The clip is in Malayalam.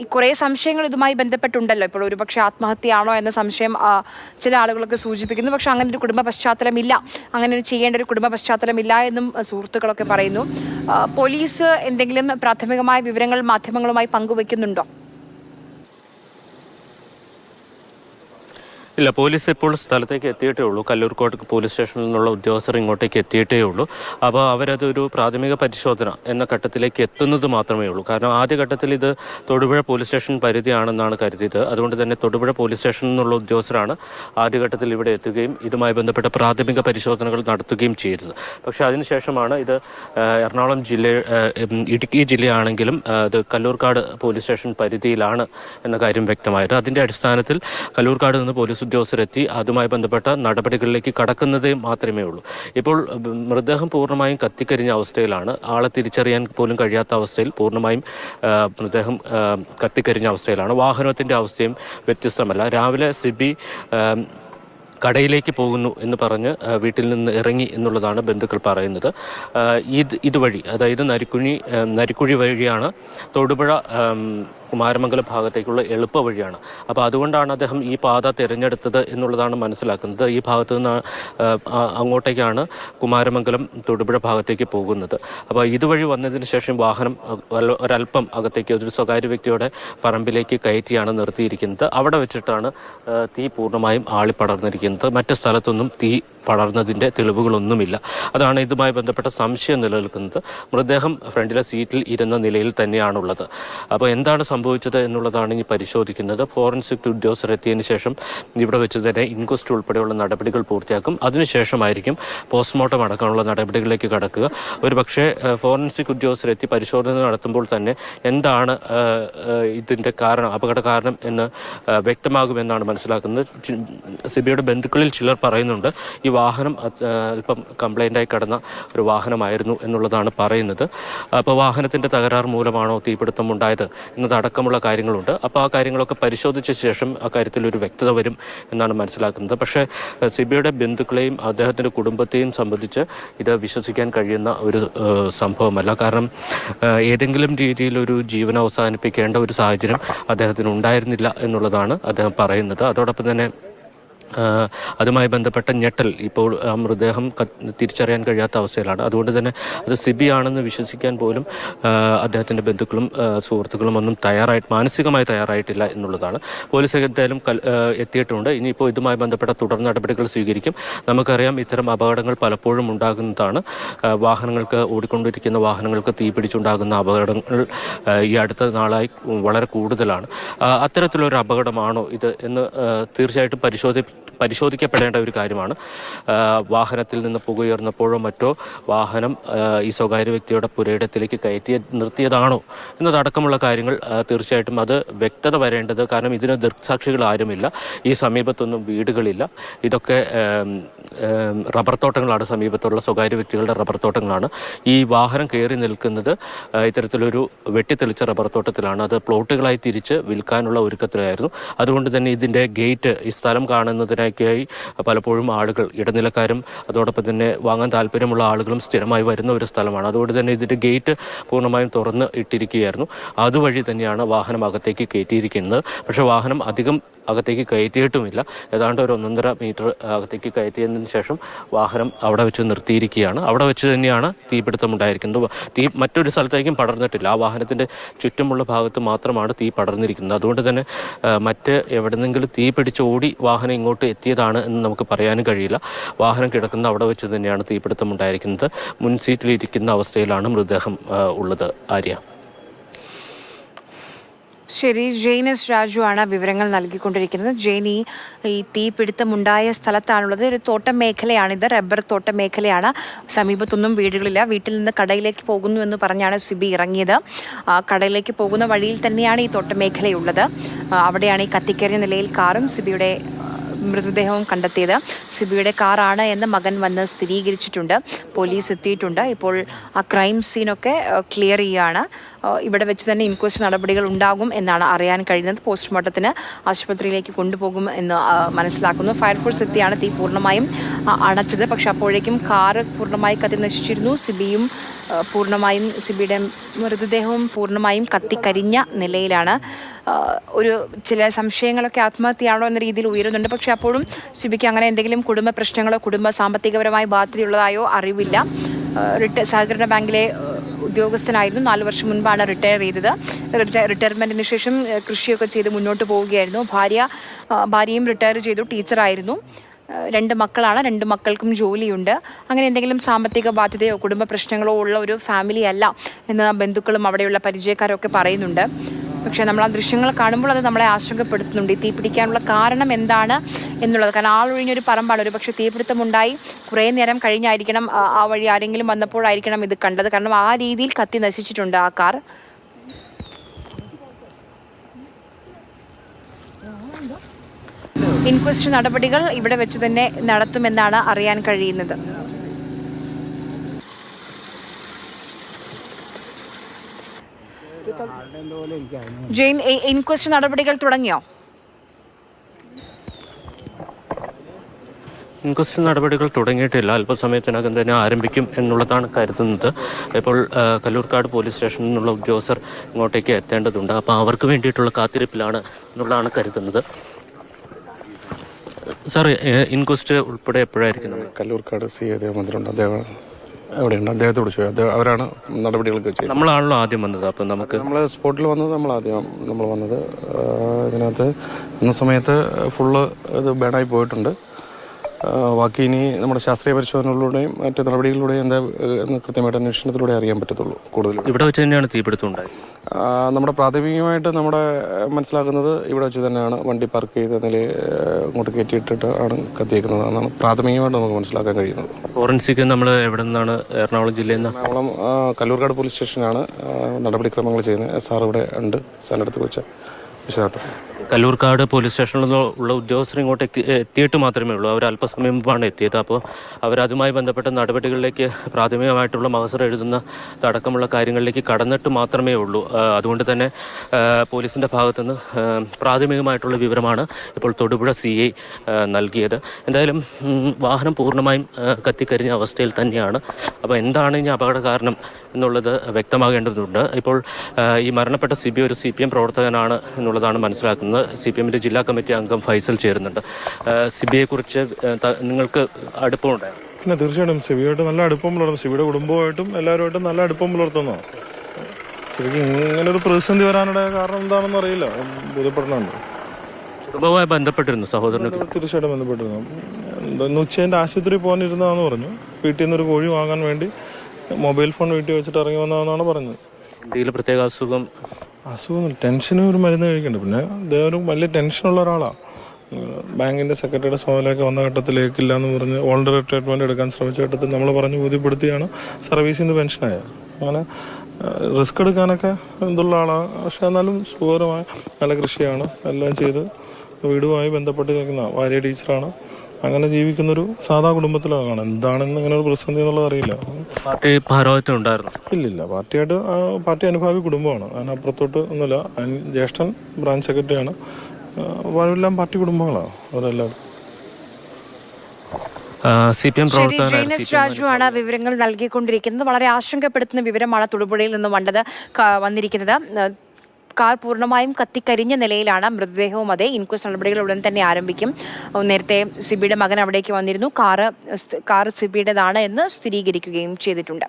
ഈ കുറേ സംശയങ്ങൾ ഇതുമായി ബന്ധപ്പെട്ടുണ്ടല്ലോ. ഇപ്പോൾ ഒരുപക്ഷെ ആത്മഹത്യയാണോ എന്ന സംശയം ചില ആളുകളൊക്കെ സൂചിപ്പിക്കുന്നു. പക്ഷെ അങ്ങനെ ഒരു കുടുംബ പശ്ചാത്തലമില്ല. അങ്ങനെ ഒരു ചെയ്യേണ്ട ഒരു കുടുംബ പശ്ചാത്തലമില്ല എന്നും സുഹൃത്തുക്കളൊക്കെ പറയുന്നു. പോലീസ് എന്തെങ്കിലും പ്രാഥമികമായ വിവരങ്ങൾ മാധ്യമങ്ങളുമായി പങ്കുവെക്കുന്നുണ്ടോ? ഇല്ല പോലീസ് ഇപ്പോൾ സ്ഥലത്തേക്ക് എത്തിയിട്ടേ ഉള്ളൂ. കല്ലൂർക്കോട്ട് പോലീസ് സ്റ്റേഷനിൽ നിന്നുള്ള ഉദ്യോഗസ്ഥർ ഇങ്ങോട്ടേക്ക് എത്തിയിട്ടേ ഉള്ളൂ. അപ്പോൾ അവരതൊരു പ്രാഥമിക പരിശോധന എന്ന ഘട്ടത്തിലേക്ക് എത്തുന്നത് മാത്രമേ ഉള്ളൂ. കാരണം ആദ്യഘട്ടത്തിൽ ഇത് തൊടുപുഴ പോലീസ് സ്റ്റേഷൻ പരിധിയാണെന്നാണ് കരുതിയത്. അതുകൊണ്ട് തന്നെ തൊടുപുഴ പോലീസ് സ്റ്റേഷനിൽ നിന്നുള്ള ഉദ്യോഗസ്ഥരാണ് ആദ്യഘട്ടത്തിൽ ഇവിടെ എത്തുകയും ഇതുമായി ബന്ധപ്പെട്ട പ്രാഥമിക പരിശോധനകൾ നടത്തുകയും ചെയ്തത്. പക്ഷേ അതിനുശേഷമാണ് ഇത് എറണാകുളം ജില്ല ഇടുക്കി ജില്ലയാണെങ്കിലും അത് കല്ലൂർക്കാട് പോലീസ് സ്റ്റേഷൻ പരിധിയിലാണ് എന്ന കാര്യം വ്യക്തമായത്. അതിന്റെ അടിസ്ഥാനത്തിൽ കല്ലൂർക്കാട് നിന്ന് പോലീസ് ഉദ്യോഗസ്ഥരെത്തി അതുമായി ബന്ധപ്പെട്ട നടപടികളിലേക്ക് കടക്കുന്നതേ മാത്രമേ ഉള്ളൂ. ഇപ്പോൾ മൃതദേഹം പൂർണമായും കത്തിക്കരിഞ്ഞ അവസ്ഥയിലാണ്. ആളെ തിരിച്ചറിയാൻ പോലും കഴിയാത്ത അവസ്ഥയിൽ പൂർണമായും മൃതദേഹം കത്തിക്കരിഞ്ഞ അവസ്ഥയിലാണ്. വാഹനത്തിന്റെ അവസ്ഥയും വ്യത്യസ്തമല്ല. രാവിലെ സിബി കടയിലേക്ക് പോകുന്നു എന്ന് പറഞ്ഞ് വീട്ടിൽ നിന്ന് ഇറങ്ങി എന്നുള്ളതാണ് ബന്ധുക്കൾ പറയുന്നത്. ഇത് ഇതുവഴി അതായത് നരിക്കുഴി നരിക്കുഴി വഴിയാണ് തൊടുപുഴ കുമാരമംഗലം ഭാഗത്തേക്കുള്ള എളുപ്പ വഴിയാണ്. അപ്പോൾ അതുകൊണ്ടാണ് അദ്ദേഹം ഈ പാത തിരഞ്ഞെടുത്തത് എന്നുള്ളതാണ് മനസ്സിലാക്കുന്നത്. ഈ ഭാഗത്ത് നിന്ന് അങ്ങോട്ടേക്കാണ് കുമാരമംഗലം തൊടുപുഴ ഭാഗത്തേക്ക് പോകുന്നത്. അപ്പോൾ ഇതുവഴി വന്നതിന് ശേഷം വാഹനം ഒരല്പം അകത്തേക്ക് ഒരു സ്വകാര്യ വ്യക്തിയുടെ പറമ്പിലേക്ക് കയറ്റിയാണ് നിർത്തിയിരിക്കുന്നത്. അവിടെ വെച്ചിട്ടാണ് തീ പൂർണമായും ആളിപ്പടർന്നിരിക്കുന്നത്. മറ്റു സ്ഥലത്തൊന്നും തീ പടർന്നതിന്റെ തെളിവുകളൊന്നുമില്ല. അതാണ് ഇതുമായി ബന്ധപ്പെട്ട സംശയം നിലനിൽക്കുന്നത്. മൃതദേഹം ഫ്രണ്ടിലെ സീറ്റിൽ ഇരുന്ന നിലയിൽ തന്നെയാണുള്ളത്. അപ്പോൾ എന്താണ് സംഭവിച്ചത് എന്നുള്ളതാണ് ഇനി പരിശോധിക്കുന്നത്. ഫോറൻസിക് ഉദ്യോഗസ്ഥർ എത്തിയതിനു ശേഷം ഇവിടെ വെച്ച് തന്നെ ഇൻക്വസ്റ്റ് ഉൾപ്പെടെയുള്ള നടപടികൾ പൂർത്തിയാക്കും. അതിനുശേഷമായിരിക്കും പോസ്റ്റ്മോർട്ടം അടക്കാനുള്ള നടപടികളിലേക്ക് കടക്കുക. ഒരു പക്ഷേ ഫോറൻസിക് ഉദ്യോഗസ്ഥർ എത്തി പരിശോധന നടത്തുമ്പോൾ തന്നെ എന്താണ് ഇതിന്റെ കാരണം അപകട കാരണം എന്ന് വ്യക്തമാകുമെന്നാണ് മനസ്സിലാക്കുന്നത്. സിബിയുടെ ബന്ധുക്കളിൽ ചിലർ പറയുന്നുണ്ട് ഈ വാഹനം അല്പം കംപ്ലൈന്റായി കിടന്ന ഒരു വാഹനമായിരുന്നു എന്നുള്ളതാണ് പറയുന്നത്. അപ്പോൾ വാഹനത്തിന്റെ തകരാർ മൂലമാണോ തീപിടുത്തം ഉണ്ടായത് എന്നതടക്കമുള്ള കാര്യങ്ങളുണ്ട്. അപ്പോൾ ആ കാര്യങ്ങളൊക്കെ പരിശോധിച്ച ശേഷം ആ കാര്യത്തിൽ ഒരു വ്യക്തത വരും എന്നാണ് മനസ്സിലാക്കുന്നത്. പക്ഷേ സിബിയുടെ ബന്ധുക്കളെയും അദ്ദേഹത്തിന്റെ കുടുംബത്തെയും സംബന്ധിച്ച് ഇത് വിശ്വസിക്കാൻ കഴിയുന്ന ഒരു സംഭവമല്ല. കാരണം ഏതെങ്കിലും രീതിയിൽ ഒരു ജീവൻ അവസാനിപ്പിക്കേണ്ട ഒരു സാഹചര്യം അദ്ദേഹത്തിന് ഉണ്ടായിരുന്നില്ല എന്നുള്ളതാണ് അദ്ദേഹം പറയുന്നത്. അതോടൊപ്പം തന്നെ അതുമായി ബന്ധപ്പെട്ട ഞെട്ടൽ ഇപ്പോൾ ആ മൃതദേഹം തിരിച്ചറിയാൻ കഴിയാത്ത അവസ്ഥയിലാണ്. അതുകൊണ്ട് തന്നെ അത് സിബി ആണെന്ന് വിശ്വസിക്കാൻ പോലും അദ്ദേഹത്തിന്റെ ബന്ധുക്കളും സുഹൃത്തുക്കളും ഒന്നും തയ്യാറായി മാനസികമായി തയ്യാറായിട്ടില്ല എന്നുള്ളതാണ്. പോലീസ് എന്തായാലും എത്തിയിട്ടുണ്ട്. ഇനിയിപ്പോൾ ഇതുമായി ബന്ധപ്പെട്ട തുടർ നടപടികൾ സ്വീകരിക്കും. നമുക്കറിയാം ഇത്തരം അപകടങ്ങൾ പലപ്പോഴും ഉണ്ടാകുന്നതാണ്. വാഹനങ്ങൾക്ക് ഓടിക്കൊണ്ടിരിക്കുന്ന വാഹനങ്ങൾക്ക് തീപിടിച്ചുണ്ടാകുന്ന അപകടങ്ങൾ ഈ അടുത്ത നാളായി വളരെ കൂടുതലാണ്. അത്തരത്തിലൊരു അപകടമാണോ ഇത് എന്ന് തീർച്ചയായിട്ടും പരിശോധി പരിശോധിക്കപ്പെടേണ്ട ഒരു കാര്യമാണ്. വാഹനത്തിൽ നിന്ന് പുകയുയർന്നപ്പോഴോ മറ്റോ വാഹനം ഈ സ്വകാര്യ വ്യക്തിയുടെ പുരയിടത്തിലേക്ക് കയറ്റി നിർത്തിയതാണോ എന്നതടക്കമുള്ള കാര്യങ്ങൾ തീർച്ചയായിട്ടും അത് വ്യക്തത വരേണ്ടത്. കാരണം ഇതിന് ദൃക്സാക്ഷികൾ ആരുമില്ല ഈ സമീപത്തൊന്നും വീടുകളില്ല. ഇതൊക്കെ റബ്ബർ തോട്ടങ്ങളാണ് സമീപത്തുള്ള സ്വകാര്യ വ്യക്തികളുടെ റബ്ബർ തോട്ടങ്ങളാണ്. ഈ വാഹനം കയറി നിൽക്കുന്നത് ഇത്തരത്തിലൊരു വെട്ടിത്തെളിച്ച റബ്ബർ തോട്ടത്തിലാണ്. അത് പ്ലോട്ടുകളായി തിരിച്ച് വിൽക്കാനുള്ള ഒരുക്കത്തിലായിരുന്നു. അതുകൊണ്ട് തന്നെ ഇതിന്റെ ഗേറ്റ് ഈ സ്ഥലം കാണുന്നതിനൊക്കെയായി പലപ്പോഴും ആളുകൾ ഇടനിലക്കാരും അതോടൊപ്പം തന്നെ വാങ്ങാൻ താല്പര്യമുള്ള ആളുകളും സ്ഥിരമായി വരുന്ന ഒരു സ്ഥലമാണ്. അതുകൊണ്ട് തന്നെ ഇതിന്റെ ഗേറ്റ് പൂർണമായും തുറന്ന് ഇട്ടിരിക്കുകയായിരുന്നു. അതുവഴി തന്നെയാണ് വാഹനം അകത്തേക്ക് കയറ്റിയിരിക്കുന്നത്. പക്ഷേ വാഹനം അധികം അകത്തേക്ക് കയറ്റിയിട്ടുമില്ല. ഏതാണ്ട് ഒരു ഒന്നൊന്നര മീറ്റർ അകത്തേക്ക് കയറ്റിയതിന് ശേഷം വാഹനം അവിടെ വെച്ച് നിർത്തിയിരിക്കുകയാണ്. അവിടെ വെച്ച് തന്നെയാണ് തീപിടുത്തം ഉണ്ടായിരിക്കുന്നത്. തീ മറ്റൊരു സ്ഥലത്തേക്കും പടർന്നിട്ടില്ല. ആ വാഹനത്തിന്റെ ചുറ്റുമുള്ള ഭാഗത്ത് മാത്രമാണ് തീ പടർന്നിരിക്കുന്നത്. അതുകൊണ്ട് തന്നെ മറ്റ് എവിടെന്നെങ്കിലും തീ പിടിച്ച് ഓടി വാഹനം ഇങ്ങോട്ട് എത്തിയതാണ് എന്ന് നമുക്ക് പറയാനും കഴിയില്ല. വാഹനം കിടക്കുന്ന അവിടെ വെച്ച് തന്നെയാണ് തീപിടുത്തം ഉണ്ടായിരിക്കുന്നത്. മുൻ സീറ്റിലിരിക്കുന്ന അവസ്ഥയിലാണ് മൃതദേഹം ഉള്ളത്. ആര്യ? ശരി ജെയിനസ് രാജു ആണ് വിവരങ്ങൾ നൽകിക്കൊണ്ടിരിക്കുന്നത്. ജെയിനി ഈ തീപിടുത്തമുണ്ടായ സ്ഥലത്താണുള്ളത്. ഒരു തോട്ടം മേഖലയാണിത് റബ്ബർ തോട്ടം മേഖലയാണ് സമീപത്തൊന്നും വീടുകളില്ല. വീട്ടിൽ നിന്ന് കടയിലേക്ക് പോകുന്നു എന്ന് പറഞ്ഞാണ് സിബി ഇറങ്ങിയത്. കടയിലേക്ക് പോകുന്ന വഴിയിൽ തന്നെയാണ് ഈ തോട്ടം മേഖലയുള്ളത് അവിടെയാണ് ഈ കത്തിക്കേറിയ നിലയിൽ കാറും സിബിയുടെ മൃതദേഹവും കണ്ടെത്തിയത് സിബിയുടെ കാറാണ് എന്ന് മകൻ വന്ന് സ്ഥിരീകരിച്ചിട്ടുണ്ട്. പോലീസ് എത്തിയിട്ടുണ്ട്. ഇപ്പോൾ ആ ക്രൈം സീനൊക്കെ ക്ലിയർ ചെയ്യുകയാണ് ഇവിടെ വെച്ച് തന്നെ ഇൻക്വസ്റ്റ് നടപടികൾ ഉണ്ടാകും എന്നാണ് അറിയാൻ കഴിയുന്നത്. പോസ്റ്റ്മോർട്ടത്തിന് ആശുപത്രിയിലേക്ക് കൊണ്ടുപോകും എന്ന് മനസ്സിലാക്കുന്നു. ഫയർഫോഴ്സ് എത്തിയാണ് തീ പൂർണമായും അണച്ചത്. പക്ഷെ അപ്പോഴേക്കും കാറ് പൂർണമായി കത്തി നശിച്ചിരുന്നു. സിബിയും പൂർണമായും സിബിയുടെ മൃതദേഹവും പൂർണമായും കത്തിക്കരിഞ്ഞ നിലയിലാണ് ഒരു ചില സംശയങ്ങളൊക്കെ ആത്മഹത്യയാണോ എന്ന രീതിയിൽ ഉയരുന്നുണ്ട്. പക്ഷെ അപ്പോഴും സിബിക്ക് അങ്ങനെ എന്തെങ്കിലും കുടുംബ പ്രശ്നങ്ങളോ കുടുംബ സാമ്പത്തികപരമായി ബാധ്യതയുള്ളതായോ അറിവില്ല. റിട്ട സഹകരണ ബാങ്കിലെ ഉദ്യോഗസ്ഥനായിരുന്നു. നാല് വർഷം മുൻപാണ് റിട്ടയർ ചെയ്തത്. റിട്ടയർമെന്റിന് ശേഷം കൃഷിയൊക്കെ ചെയ്ത് മുന്നോട്ട് പോവുകയായിരുന്നു. ഭാര്യ ഭാര്യയും റിട്ടയർ ചെയ്തു. ടീച്ചറായിരുന്നു. രണ്ട് മക്കളാണ്. രണ്ട് മക്കൾക്കും ജോലിയുണ്ട്. അങ്ങനെ എന്തെങ്കിലും സാമ്പത്തിക ബാധ്യതയോ കുടുംബ പ്രശ്നങ്ങളോ ഉള്ള ഒരു ഫാമിലി അല്ല എന്ന് ബന്ധുക്കളും അവിടെയുള്ള പരിചയക്കാരൊക്കെ പറയുന്നുണ്ട്. പക്ഷേ നമ്മൾ ആ ദൃശ്യങ്ങൾ കാണുമ്പോൾ അത് നമ്മളെ ആശങ്കപ്പെടുത്തുന്നുണ്ട്. ഈ തീ പിടിക്കാനുള്ള കാരണം എന്താണ് എന്നുള്ളത്. കാരണം ആളൊഴിഞ്ഞൊരു പറമ്പാണ്. ഒരു പക്ഷേ തീപിടുത്തമുണ്ടായി. കുറേ നേരം കഴിഞ്ഞായിരിക്കണം ആ വഴി ആരെങ്കിലും വന്നപ്പോഴായിരിക്കണം ഇത് കണ്ടത്. കാരണം ആ രീതിയിൽ കത്തി നശിച്ചിട്ടുണ്ട് ആ കാർ. ഇൻക്വസ്റ്റ് നടപടികൾ ഇവിടെ വെച്ച് തന്നെ നടത്തുമെന്നാണ് അറിയാൻ കഴിയുന്നത്. ജെയിൻ ഇൻക്വസ്റ്റ് നടപടികൾ തുടങ്ങിയോ? ഇൻക്വസ്റ്റ് നടപടികൾ തുടങ്ങിയിട്ടില്ല. അല്പസമയത്തിനകം തന്നെ ആരംഭിക്കും എന്നുള്ളതാണ് കരുതുന്നത്. ഇപ്പോൾ കല്ലൂർക്കാട് പോലീസ് സ്റ്റേഷനിൽ നിന്നുള്ള ഉദ്യോഗസ്ഥർ ഇങ്ങോട്ടേക്ക് എത്തേണ്ടതുണ്ട്. അപ്പോൾ അവർക്ക് വേണ്ടിയിട്ടുള്ള കാത്തിരിപ്പിലാണ് എന്നുള്ളതാണ് കരുതുന്നത്. സാർ ഇൻക്വസ്റ്റ് ഉൾപ്പെടെ എപ്പോഴായിരിക്കും കല്ലൂർക്കാട് സി എ ദേവമന്ത്രിയുണ്ട്. അദ്ദേഹം എവിടെയുണ്ട് അദ്ദേഹത്തോട് ചോദിച്ചു അദ്ദേഹം അവരാണ് നടപടികളൊക്കെ വെച്ചത് നമ്മളാണല്ലോ ആദ്യം വന്നത്. അപ്പം നമുക്ക് നമ്മൾ സ്പോട്ടിൽ വന്നത് നമ്മൾ ആദ്യം നമ്മൾ വന്നത് ഇതിനകത്ത് ഇന്ന സമയത്ത് ഫുള്ള് ഇത് ബാഡായി പോയിട്ടുണ്ട്. ബാക്കി ഇനി നമ്മുടെ ശാസ്ത്രീയ പരിശോധനകളിലൂടെയും മറ്റ് നടപടികളിലൂടെയും എന്താ കൃത്യമായിട്ട് അന്വേഷണത്തിലൂടെ അറിയാൻ പറ്റത്തുള്ളൂ കൂടുതൽ. ഇവിടെ വെച്ച് തന്നെയാണ് തീപിടുത്തം ഉണ്ടായത്. നമ്മുടെ പ്രാഥമികമായിട്ട് നമ്മുടെ മനസ്സിലാക്കുന്നത് ഇവിടെ വെച്ച് തന്നെയാണ്. വണ്ടി പാർക്ക് ചെയ്ത നിലയിൽ ഇങ്ങോട്ട് കയറ്റിയിട്ടിട്ട് ആണ് കത്തിയേക്കുന്നത് എന്നാണ് പ്രാഥമികമായിട്ട് നമുക്ക് മനസ്സിലാക്കാൻ കഴിയുന്നത്. ഫോറൻസിക് നമ്മൾ എവിടെ നിന്നാണ് എറണാകുളം ജില്ലയിൽ നിന്ന്? എറണാകുളം കല്ലൂർക്കാട് പോലീസ് സ്റ്റേഷനാണ് നടപടിക്രമങ്ങൾ ചെയ്യുന്നത്. സാർ ഇവിടെ ഉണ്ട് സാറിന്റെ അടുത്ത് വെച്ച. കല്ലൂർക്കാട് പോലീസ് സ്റ്റേഷനിൽ നിന്നുള്ള ഉദ്യോഗസ്ഥർ ഇങ്ങോട്ട് എത്തി- എത്തിയിട്ട് മാത്രമേ ഉള്ളൂ. അവർ അല്പസമയം മുമ്പാണ് എത്തിയത്. അപ്പോൾ അവരതുമായി ബന്ധപ്പെട്ട നടപടികളിലേക്ക് പ്രാഥമികമായിട്ടുള്ള മഹസർ എഴുതുന്ന അടക്കമുള്ള കാര്യങ്ങളിലേക്ക് കടന്നിട്ട് മാത്രമേ ഉള്ളൂ. അതുകൊണ്ട് തന്നെ പോലീസിന്റെ ഭാഗത്തുനിന്ന് പ്രാഥമികമായിട്ടുള്ള വിവരമാണ് ഇപ്പോൾ തൊടുപുഴ സി ഐ നൽകിയത്. എന്തായാലും വാഹനം പൂർണമായും കത്തിക്കരിഞ്ഞ അവസ്ഥയിൽ തന്നെയാണ്. അപ്പോൾ എന്താണ് ഇനി അപകട കാരണം എന്നുള്ളത് വ്യക്തമാകേണ്ടതുണ്ട്. ഇപ്പോൾ ഈ മരണപ്പെട്ട സി ബി ഒരു സി പി എം പ്രവർത്തകനാണ് എന്നുള്ളതാണ് മനസ്സിലാക്കുന്നത്. സി പി എമ്മിന്റെ ജില്ലാ കമ്മിറ്റി അംഗം ഫൈസൽ ചേരുന്നുണ്ട്. സിബിയെക്കുറിച്ച് നിങ്ങൾക്ക് അടുപ്പമുണ്ടായിരുന്നു പിന്നെ തീർച്ചയായിട്ടും സിബിയായിട്ട് നല്ല അടുപ്പം പുലർത്തും സിബിയുടെ കുടുംബമായിട്ടും എല്ലാവരുമായിട്ടും നല്ല അടുപ്പം പുലർത്തുന്നു. ശരിക്കും ഇങ്ങനെ ഒരു പ്രതിസന്ധി വരാനുള്ള കാരണം എന്താണെന്ന് അറിയില്ല. ബോധ്യപ്പെടണുണ്ട്. കുടുംബവുമായി ബന്ധപ്പെട്ടിരുന്നു സഹോദരൻ തീർച്ചയായിട്ടും ബന്ധപ്പെട്ടിരുന്നു. എന്താ ഉച്ചേന്റെ ആശുപത്രി പോകാനിരുന്നതാന്ന് പറഞ്ഞു. വീട്ടിൽ ഒരു കോഴി വാങ്ങാൻ വേണ്ടി മൊബൈൽ ഫോൺ വീട്ടിൽ വെച്ചിട്ട് ഇറങ്ങി വന്നതെന്നാണ് പറഞ്ഞത്. എന്തെങ്കിലും പ്രത്യേക അസുഖം അസുഖം ടെൻഷന് ഒരു മരുന്ന് കഴിക്കണ്ട. പിന്നെ അദ്ദേഹം ഒരു വലിയ ടെൻഷനുള്ള ഒരാളാണ് ബാങ്കിന്റെ സെക്രട്ടറിയുടെ സോലൊക്കെ വന്ന ഘട്ടത്തിലേക്കില്ല എന്ന് പറഞ്ഞ് ഓൾഡ് റിട്ടയർമെന്റ് എടുക്കാൻ ശ്രമിച്ച ഘട്ടത്തിൽ നമ്മൾ പറഞ്ഞ് ബോധ്യപ്പെടുത്തിയാണ് സർവീസിൽ നിന്ന് പെൻഷനായത്. അങ്ങനെ റിസ്ക് എടുക്കാനൊക്കെ ഇതുള്ള ആളാണ് പക്ഷെ എന്നാലും സുഖകരമായ നല്ല കൃഷിയാണ്. എല്ലാം ചെയ്ത് വീടുമായി ബന്ധപ്പെട്ട് നിൽക്കുന്ന ഭാര്യ ടീച്ചറാണ്. അങ്ങനെ ജീവിക്കുന്നൊരു സാധാ കുടുംബത്തിലാണ് എന്താണെന്ന് ഇങ്ങനെ ഒരു പ്രതിസന്ധി എന്നുള്ളത് അറിയില്ല. പാർട്ടി ഭാരവാഹിത്വം ഉണ്ടായിരുന്നു. ഇല്ലില്ല. പാർട്ടിയായിട്ട് പാർട്ടി അനുഭാവി കുടുംബമാണ്. അതിനപ്പുറത്തോട്ട് ഒന്നുമില്ല. ജ്യേഷ്ഠൻ ബ്രാഞ്ച് സെക്രട്ടറിയാണ്. വരെല്ലാം അവരെല്ലാം പാർട്ടി കുടുംബങ്ങളാണ്. അവരെല്ലാം. സി പി എം ജെയിനസ് വിവരങ്ങൾ നൽകിക്കൊണ്ടിരിക്കുന്നത്. വളരെ ആശങ്കപ്പെടുത്തുന്ന വിവരമാണ് തൊടുപുഴയിൽ നിന്ന് വന്നത് വന്നിരിക്കുന്നത്. കാർ പൂർണമായും കത്തിക്കരിഞ്ഞ നിലയിലാണ് മൃതദേഹവും അതെ ഇൻക്വസ്റ്റ് നടപടികൾ ഉടൻ തന്നെ ആരംഭിക്കും. നേരത്തെ സിബിയുടെ മകൻ അവിടേക്ക് വന്നിരുന്നു. കാറ് കാർ സിബിയുടേതാണ് എന്ന് സ്ഥിരീകരിക്കുകയും ചെയ്തിട്ടുണ്ട്.